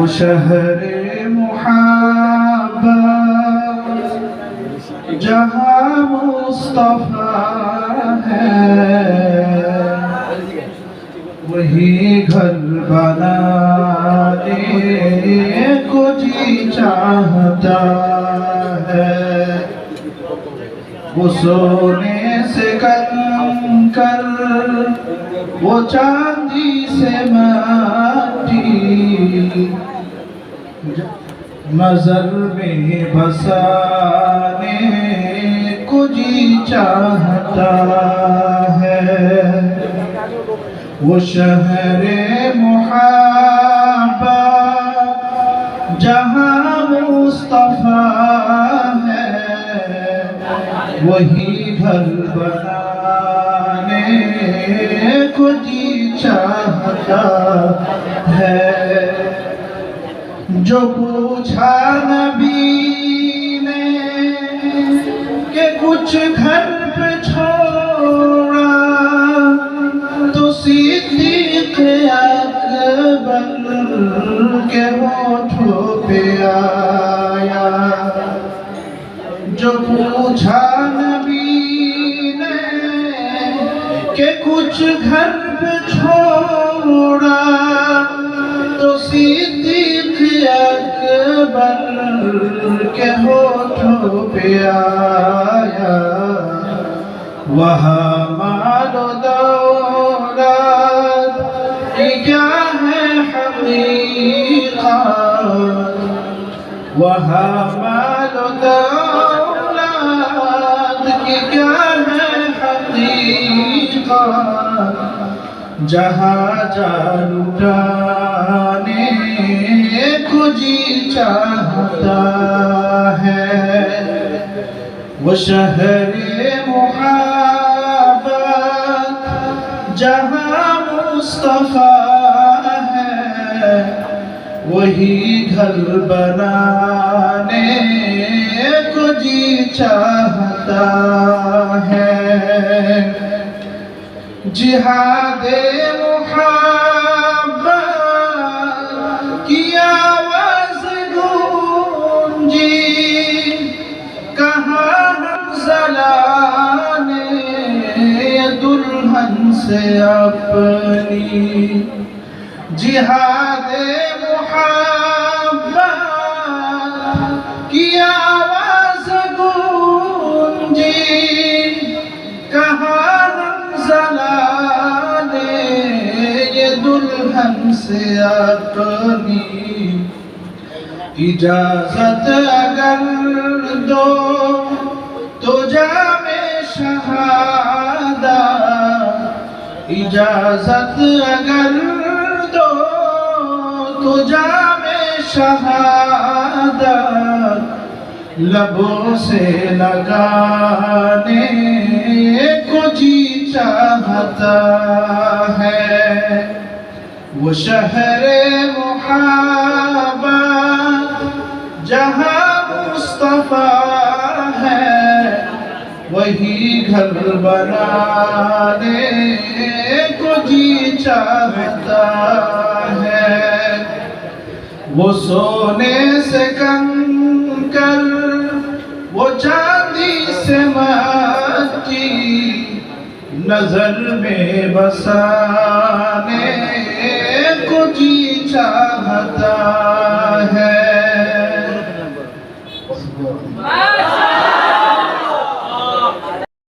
وہ شہر محبت، جہاں مصطفیٰ ہے۔ وہی گھر بنانے کو جی چاہتا ہے۔ وہ سونے سے کن کر وہ چاندی سے نظر میں بسانے کو جی چاہتا ہے۔ وہ شہر محبت جہاں مصطفیٰ ہے۔ وہی گھر بنانے کو جی چاہتا ہے۔ جو پوچھا نبی نے کہ کچھ گھر پہ چھوڑا۔ تو صدیق اکبر کے ہوٹھوں پہ آیا۔ جو پوچھا نبی نے کہ کچھ گھر پہ چھوڑا۔ تو صدیق اکبر کے ہوٹھوں پہ آیا وہاں مال و دولت کی کیا ہے حقیقت وہاں مال و جہاں جا لٹانے کو جی چاہتا ہے، وہ شہر محبت جہاں مصطفیٰ ہے، وہی گھر بنانے کو جی چاہتا ہے۔ جہاد محبت کی آواز گونجی کہاں حنزلہ نے دلہن سے اپنی؟ جہاد محبت یہ دلہن سے اپنی اجازت اگر دو تو جام شہادہ اجازت اگر دو تو جام شہادہ لبوں سے لگانے کو جی چاہتا ہے وہ شہر محبت جہاں مصطفیٰ ہے، وہی گھر بنانے کو جی چاہتا ہے۔ وہ سونے سے کنکر، وہ چاندی سے مٹی نظر میں بسانے کو جی